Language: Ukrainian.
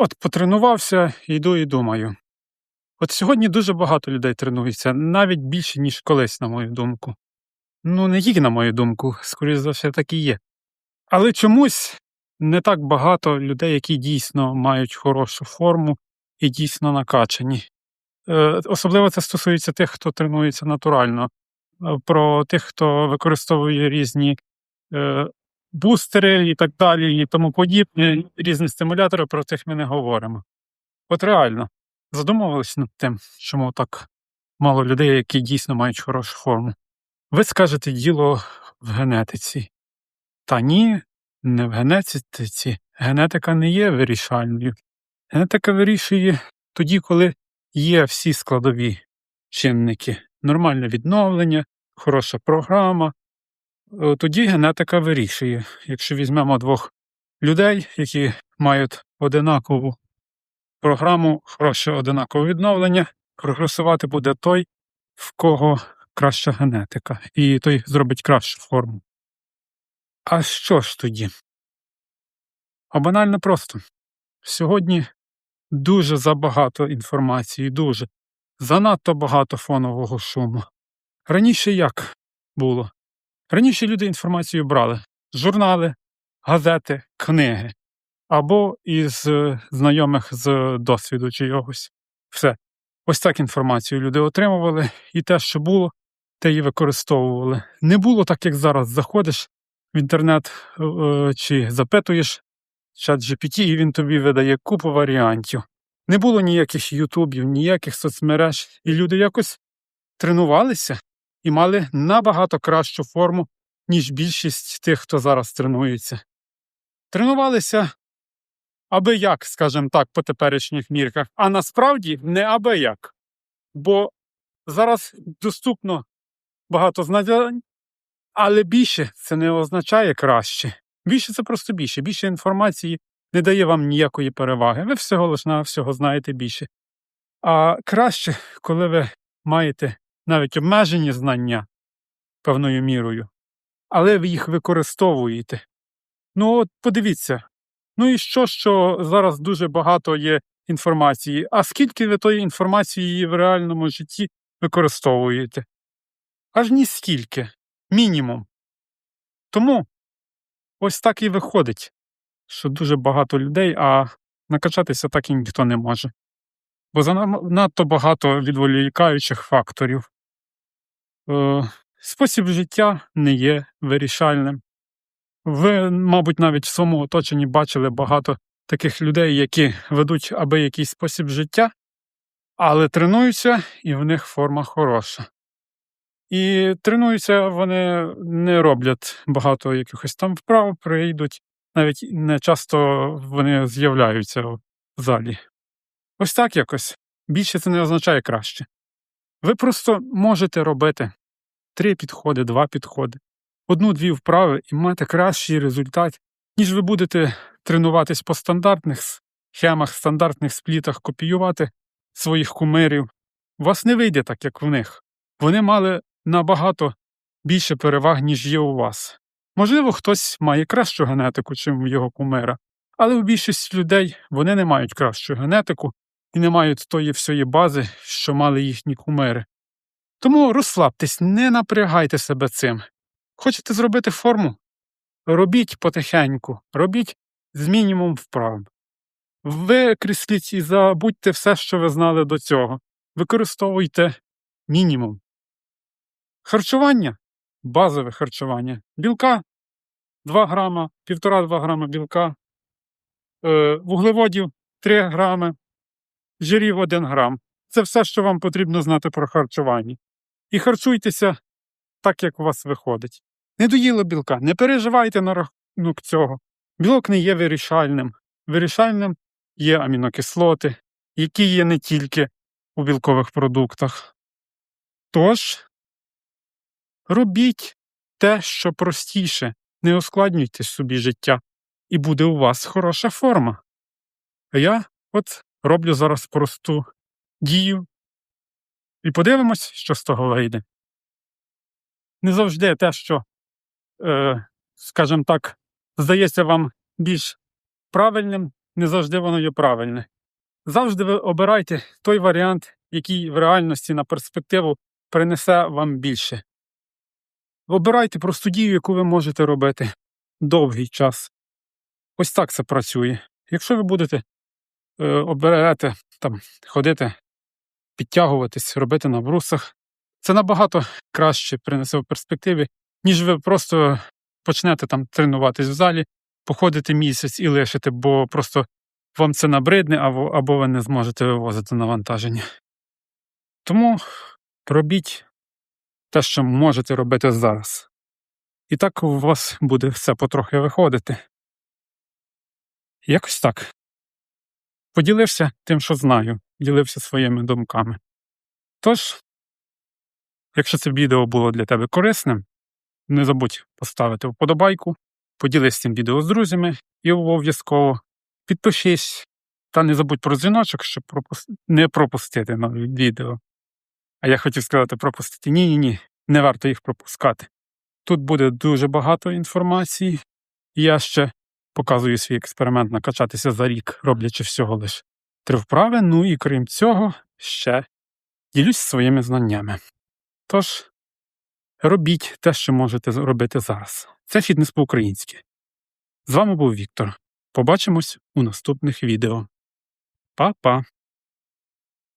От потренувався, йду і думаю. От сьогодні дуже багато людей тренується, навіть більше, ніж колись, на мою думку. Ну, не тільки на мою думку, скоріше за все, так і є. Але чомусь не так багато людей, які дійсно мають хорошу форму і дійсно накачані. Е, особливо це стосується тих, хто тренується натурально. Е, Про тих, хто використовує різні е, бустери і так далі, і тому подібне, різні стимулятори, про тих ми не говоримо. От реально, задумувались над тим, чому так мало людей, які дійсно мають хорошу форму. Ви скажете діло в генетиці. Та ні, не в генетиці. Генетика не є вирішальною. Генетика вирішує тоді, коли є всі складові чинники. Нормальне відновлення, хороша програма. Е, Тоді генетика вирішує. Якщо візьмемо двох людей, які мають одинакову програму, хороше одинакове відновлення, прогресувати буде той, в кого краща генетика, і той зробить кращу форму. А що ж тоді? А банально просто. Сьогодні дуже забагато інформації, дуже. Занадто багато фонового шуму. Раніше як було? Раніше люди інформацію брали журнали, газети, книги або із е, знайомих з досвіду чийогось. Все. Ось так інформацію люди отримували, і те, що було, те і використовували. Не було так, як зараз заходиш в інтернет е, е, чи запитуєш чат GPT, і він тобі видає купу варіантів. Не було ніяких ютубів, ніяких соцмереж, і люди якось тренувалися і мали набагато кращу форму, ніж більшість тих, хто зараз тренується. Тренувалися аби як, скажімо так, по теперішніх мірках, а насправді не аби як. Бо зараз доступно багато знань, але більше це не означає краще. Більше це просто більше. Більше інформації не дає вам ніякої переваги. Ви всього лиш на всього знаєте більше. А краще, коли ви маєте навіть обмежені знання певною мірою, але ви їх використовуєте. Ну, от подивіться. Ну і що, що зараз дуже багато є інформації. А скільки ви тої інформації в реальному житті використовуєте? Аж ні скільки. Мінімум. Тому ось так і виходить, що дуже багато людей, а накачатися так і ніхто не може. Бо занадто багато відволікаючих факторів. Е, спосіб життя не є вирішальним. Ви, мабуть, навіть в своєму оточенні бачили багато таких людей, які ведуть аби якийсь спосіб життя, але тренуються, і в них форма хороша. І тренуються, вони не роблять багато якихось там вправ, прийдуть, навіть не часто вони з'являються в залі. Ось так якось. Більше це не означає краще. Ви просто можете робити три підходи, два підходи, одну-дві вправи і мати кращий результат, ніж ви будете тренуватись по стандартних схемах, стандартних сплітах, копіювати своїх кумирів. У вас не вийде так, як в них. Вони мали набагато більше переваг, ніж є у вас. Можливо, хтось має кращу генетику, чим його кумира, але у більшості людей вони не мають кращу генетику і не мають тої всієї бази, що мали їхні кумири. Тому розслабтесь, не напрягайте себе цим. Хочете зробити форму? Робіть потихеньку, робіть з мінімум вправ. Викресліть і забудьте все, що ви знали до цього. Використовуйте мінімум. Харчування базове харчування. Білка 2 грама, 1,5-2 грама білка, е, вуглеводів 3 грами, жирів 1 грам. Це все, що вам потрібно знати про харчування. І харчуйтеся так, як у вас виходить. Не доїло білка, не переживайте на рахунок цього. Білок не є вирішальним. Вирішальним є амінокислоти, які є не тільки у білкових продуктах. Тож, робіть те, що простіше, не ускладнюйте собі життя, і буде у вас хороша форма. А я от роблю зараз просту дію. І подивимось, що з того вийде. Не завжди те, що, е, скажімо так, здається вам більш правильним, не завжди воно є правильне. Завжди ви обирайте той варіант, який в реальності на перспективу принесе вам більше. Обирайте просту дію, яку ви можете робити довгий час. Ось так це працює. Якщо ви будете е, оберете там ходити, підтягуватись, робити на брусах, це набагато краще принесе в перспективі, ніж ви просто почнете там тренуватись в залі, походите місяць і лишите, бо просто вам це набридне, або, або ви не зможете вивозити навантаження. Тому робіть те, що можете робити зараз. І так у вас буде все потрохи виходити. Якось так. Поділився тим, що знаю, ділився своїми думками. Тож, якщо це відео було для тебе корисним, не забудь поставити вподобайку, поділись цим відео з друзями і обов'язково підпишись та не забудь про дзвіночок, щоб не пропустити нові відео. А я хотів сказати пропустити. Ні, ні, ні, не варто їх пропускати. Тут буде дуже багато інформації, і я ще показую свій експеримент накачатися за рік, роблячи всього лише три вправи. Ну і крім цього, ще ділюсь своїми знаннями. Тож, робіть те, що можете робити зараз. Це фітнес по-українськи. З вами був Віктор. Побачимось у наступних відео. Па-па!